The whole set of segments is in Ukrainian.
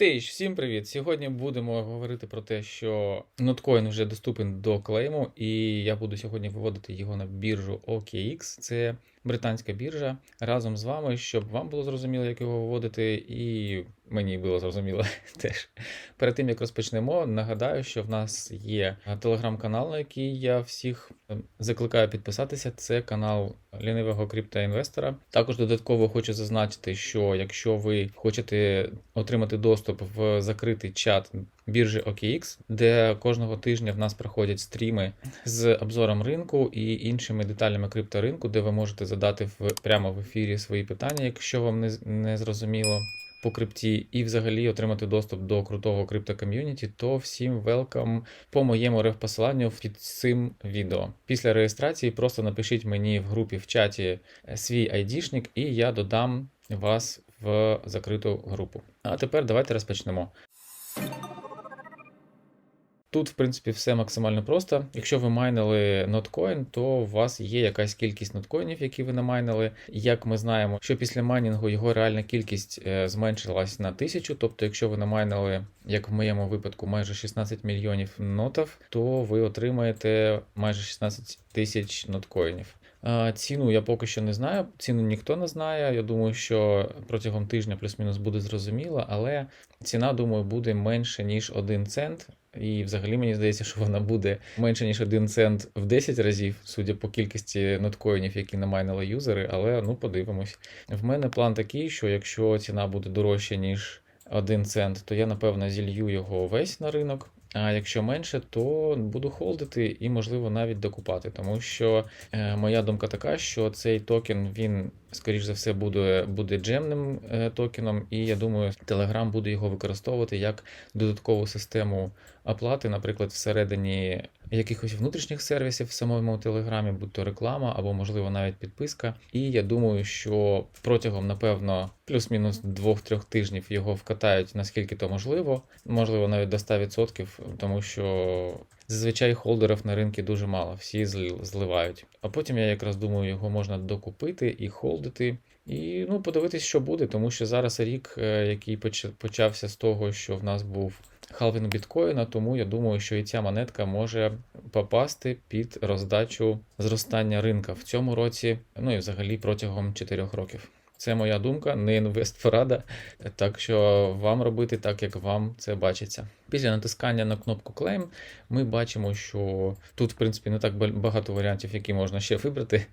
Тиж, всім привіт! Сьогодні будемо говорити про те, що ноткоін вже доступен до клейму, і я буду сьогодні виводити його на біржу OKX. Це британська біржа разом з вами, щоб вам було зрозуміло, як його виводити, і мені було зрозуміло теж. Перед тим як розпочнемо, нагадаю, що в нас є телеграм-канал, на який я всіх е, закликаю підписатися. Це канал лінивого криптоінвестора. Також додатково хочу зазначити, що якщо ви хочете отримати доступ в закритий чат біржі OKX, де кожного тижня в нас проходять стріми з обзором ринку і іншими деталями крипторинку, де ви можете задати в прямо в ефірі свої питання, якщо вам не, не зрозуміло. По крипті і взагалі отримати доступ до крутого криптоком'юніті, то всім велкам по моєму реф-посиланню під цим відео. Після реєстрації просто напишіть мені в групі в чаті е, свій айдішник, і я додам вас в закриту групу. А тепер давайте розпочнемо. Тут, в принципі, все максимально просто. Якщо ви майнили ноткоін, то у вас є якась кількість ноткоїнів, які ви намайнили. Як ми знаємо, що після майнінгу його реальна кількість е, зменшилась на тисячу. Тобто, якщо ви намайнили, як в моєму випадку, майже 16 мільйонів нотів, то ви отримаєте майже 16 тисяч ноткоїнів. Ціну я поки що не знаю. Ціну ніхто не знає. Я думаю, що протягом тижня плюс-мінус буде зрозуміло, але ціна, думаю, буде менше ніж 1 цент. І взагалі мені здається, що вона буде менше ніж 1 цент в 10 разів, судя по кількості ноткоїнів, які намайнили юзери, але ну подивимось. В мене план такий, що якщо ціна буде дорожча, ніж 1 цент, то я напевно зілью його весь на ринок. А якщо менше, то буду холдити і, можливо, навіть докупати. Тому що е, моя думка така, що цей токен він, скоріш за все, буде, буде джемним е, токеном, і я думаю, Telegram буде його використовувати як додаткову систему оплати, наприклад, всередині якихось внутрішніх сервісів в самому Телеграмі, будь то реклама або, можливо, навіть підписка. І я думаю, що протягом, напевно, плюс-мінус 2-3 тижнів його вкатають наскільки то можливо, можливо, навіть до 100%, тому що. Зазвичай холдерів на ринку дуже мало, всі зли- зливають. А потім я якраз думаю, його можна докупити і холдити. І ну, подивитись, що буде, тому що зараз рік, е, який поч- почався з того, що в нас був халвінг біткоїна, тому я думаю, що і ця монетка може попасти під роздачу зростання ринка в цьому році, ну і взагалі протягом 4 років. Це моя думка, не інвестпорада. Так що вам робити так, як вам це бачиться. Після натискання на кнопку Claim ми бачимо, що тут, в принципі, не так багато варіантів, які можна ще вибрати.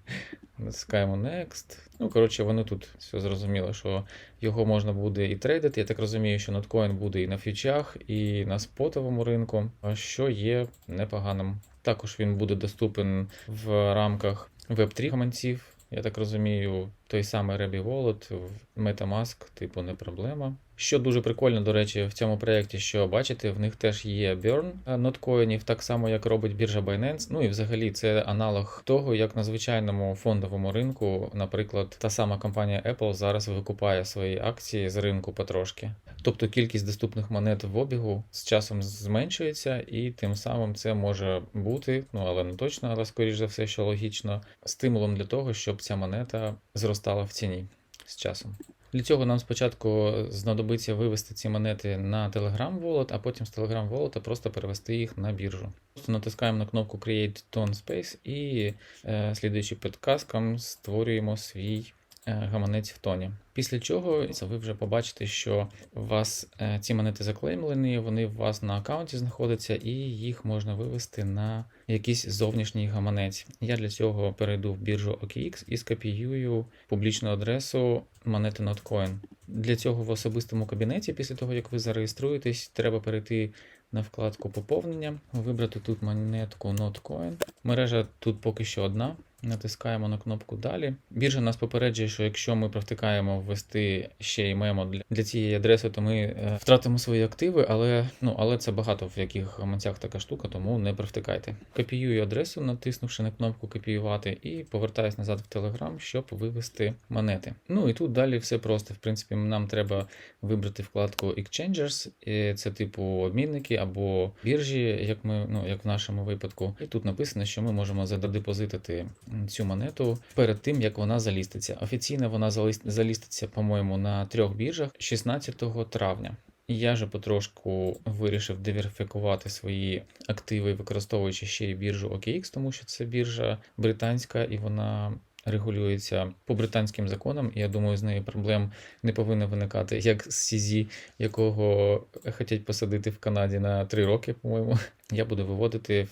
Натискаємо Next. Ну, коротше, воно тут все зрозуміло, що його можна буде і трейдити. Я так розумію, що ноткоін буде і на фьючах, і на спотовому ринку, що є непоганим. Також він буде доступен в рамках Web3 гаманців. Я так розумію, той самий Rebі Wallet, в Metamask, типу, не проблема. Що дуже прикольно, до речі, в цьому проєкті, що бачите, в них теж є burn ноткоїнів, так само як робить біржа Binance. Ну і взагалі це аналог того, як на звичайному фондовому ринку, наприклад, та сама компанія Apple зараз викупає свої акції з ринку потрошки. Тобто кількість доступних монет в обігу з часом зменшується, і тим самим це може бути, ну але не точно, але скоріш за все, що логічно, стимулом для того, щоб ця монета зростала в ціні з часом. Для цього нам спочатку знадобиться вивести ці монети на Telegram Wallet, а потім з Telegram Wallet просто перевести їх на біржу. Просто натискаємо на кнопку Create Tone Space і, е, слідуючи підказкам, створюємо свій гаманець в тоні. Після чого ви вже побачите, що у вас е, ці монети заклеймлені, вони у вас на аккаунті знаходяться, і їх можна вивести на якийсь зовнішній гаманець. Я для цього перейду в біржу OKX і скопіюю публічну адресу монети Notcoin. Для цього в особистому кабінеті, після того як ви зареєструєтесь, треба перейти на вкладку поповнення, вибрати тут монетку Notcoin. Мережа тут поки що одна. Натискаємо на кнопку Далі. Біржа нас попереджує, що якщо ми провтикаємо ввести ще й мемо для, для цієї адреси, то ми е, втратимо свої активи, але, ну, але це багато в яких гаманцях така штука, тому не провтикайте. Копіюю адресу, натиснувши на кнопку копіювати, і повертаюсь назад в Telegram, щоб вивести монети. Ну і тут далі все просто. В принципі, нам треба вибрати вкладку Exchanges, і це типу обмінники або біржі, як ми, ну як в нашому випадку. І тут написано, що ми можемо задепозитити цю монету перед тим, як вона заліститься. Офіційно вона заліститься, по-моєму, на трьох біржах 16 травня. Я же потрошку вирішив диверсифікувати свої активи, використовуючи ще й біржу OKX, тому що це біржа британська і вона регулюється по британським законам. Я думаю, з нею проблем не повинно виникати, як з CZ, якого хочуть посадити в Канаді на 3 роки, по-моєму. Я буду виводити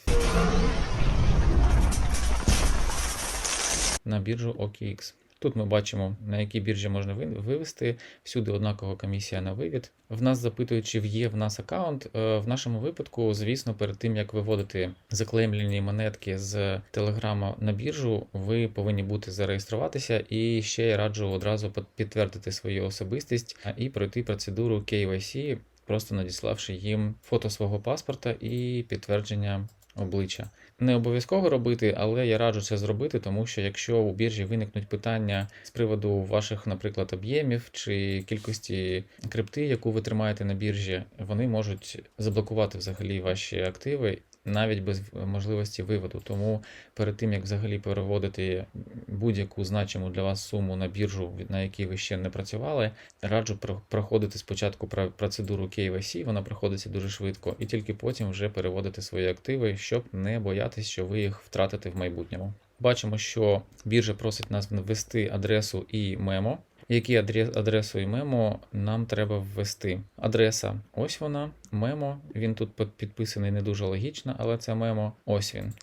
на біржу OKX. Тут ми бачимо, на якій біржі можна ви- вивести. Всюди однакова комісія на вивід. В нас запитують, чи є в нас аккаунт. Е, В нашому випадку, звісно, перед тим як виводити заклеймлені монетки з Телеграма на біржу, ви повинні бути зареєструватися. І ще я раджу одразу під- підтвердити свою особистість і пройти процедуру KYC, просто надіславши їм фото свого паспорта і підтвердження обличчя. Не обов'язково робити, але я раджу це зробити, тому що якщо у біржі виникнуть питання з приводу ваших, наприклад, об'ємів чи кількості крипти, яку ви тримаєте на біржі, вони можуть заблокувати взагалі ваші активи. Навіть без можливості виводу. Тому перед тим як взагалі переводити будь-яку значиму для вас суму на біржу, на якій ви ще не працювали, раджу про- проходити спочатку процедуру KYC, вона проходиться дуже швидко, і тільки потім вже переводити свої активи, щоб не боятись, що ви їх втратите в майбутньому. Бачимо, що біржа просить нас ввести адресу і мемо. Які адресу і мемо нам треба ввести? Адреса, ось вона, мемо. Він тут підписаний не дуже логічно, але це мемо. Ось він.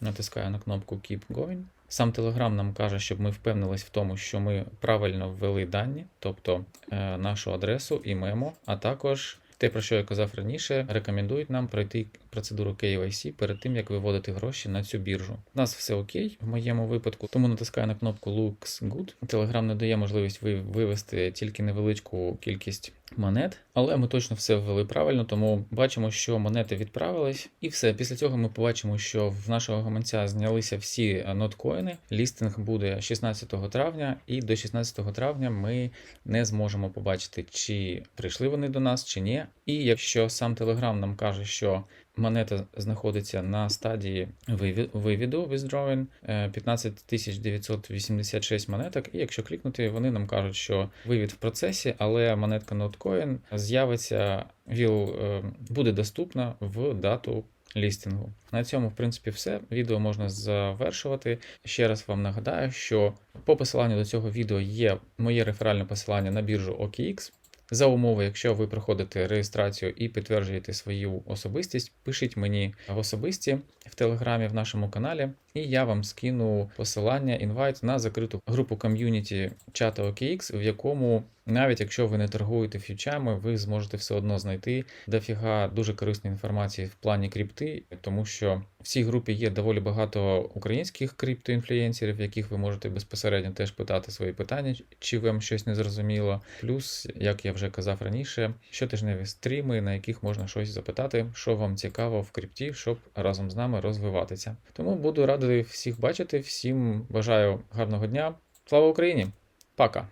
Натискаю на кнопку Keep Going. Сам Telegram нам каже, щоб ми впевнились в тому, що ми правильно ввели дані, тобто е, нашу адресу і мемо, а також те, про що я казав раніше, рекомендують нам пройти процедуру KYC перед тим, як виводити гроші на цю біржу. У нас все окей в моєму випадку, тому натискаю на кнопку Looks Good. Telegram не дає можливість ви- вивести тільки невеличку кількість монет, але ми точно все ввели правильно, тому бачимо, що монети відправились, і все. Після цього ми побачимо, що в нашого гаманця знялися всі е, ноткоїни. Лістинг буде 16 травня, і до 16 травня ми не зможемо побачити, чи прийшли вони до нас, чи ні. І якщо сам Telegram нам каже, що монета знаходиться на стадії виві- вивіду withdrawing, е, 15 986 монеток, і якщо клікнути, вони нам кажуть, що вивід в процесі, але монетка Notcoin з'явиться, е, буде доступна в дату лістингу. На цьому, в принципі, все. Відео можна завершувати. Ще раз вам нагадаю, що по посиланню до цього відео є моє реферальне посилання на біржу OKX. За умови, якщо ви проходите реєстрацію і підтверджуєте свою особистість, пишіть мені в особисті в телеграмі в нашому каналі, і я вам скину посилання, інвайт на закриту групу ком'юніті чата OKX, в якому навіть якщо ви не торгуєте фьючами, ви зможете все одно знайти дофіга дуже корисної інформації в плані крипти, тому що в цій групі є доволі багато українських криптоінфлюєнсерів, яких ви можете безпосередньо теж питати свої питання, чи вам щось не зрозуміло. Плюс, як я вже казав раніше, щотижневі стріми, на яких можна щось запитати, що вам цікаво в крипті, щоб разом з нами розвиватися. Тому буду радий всіх бачити, всім бажаю гарного дня. Слава Україні! Пока!